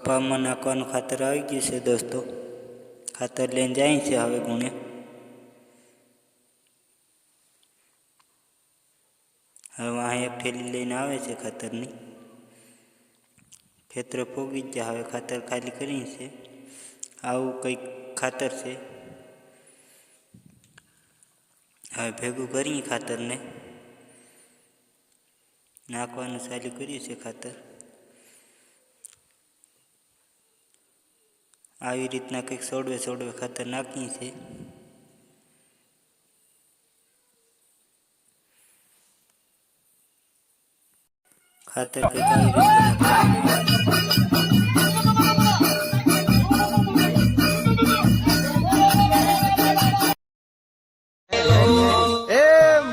પપ મના કોન ખાતર ગઈ છે દોસ્તો ખાતર લેન જાય છે હવે ગુણે હવે વાહી ખેલી લઈને આવે છે ખાતરની ખેતર ખોગી જાવે ખાતર કાલી કરી છે આવ કોઈ ખાતર છે હવે ભેગુ કરી ખાતરને નાખવાનું સાલી કરી છે ખાતર આવી રીતના કંઈક સોડવે સોડવે ખાતર નાખીએ છીએ ખાતર કંઈક આવી રીતના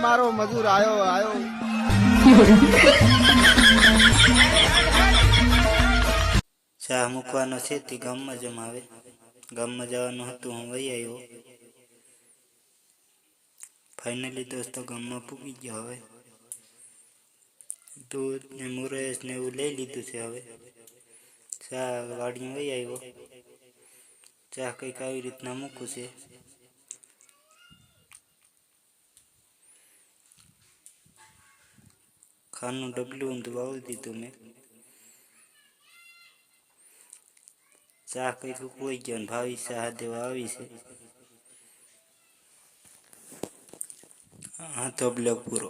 મારો મજૂર આવ્યો આવ્યો ચા મૂકવાનો છે તે ગામમાં આવે ગામમાં જવાનું હતું હું વહી આવ્યો ફાઇનલી દોસ્તો ગામમાં પૂગી ગયો હવે દૂધ ને મુરેશ ને એવું લઈ લીધું છે હવે ચા વાડીમાં વહી આવ્યો ચા કંઈક આવી રીતના મૂકું છે ખાનું ડબલું ઊંધું વાવી દીધું મેં શાહ કઈક કોઈ ગયો ભાવી શાહ દેવા આવી છે હા તો બ્લોક પૂરો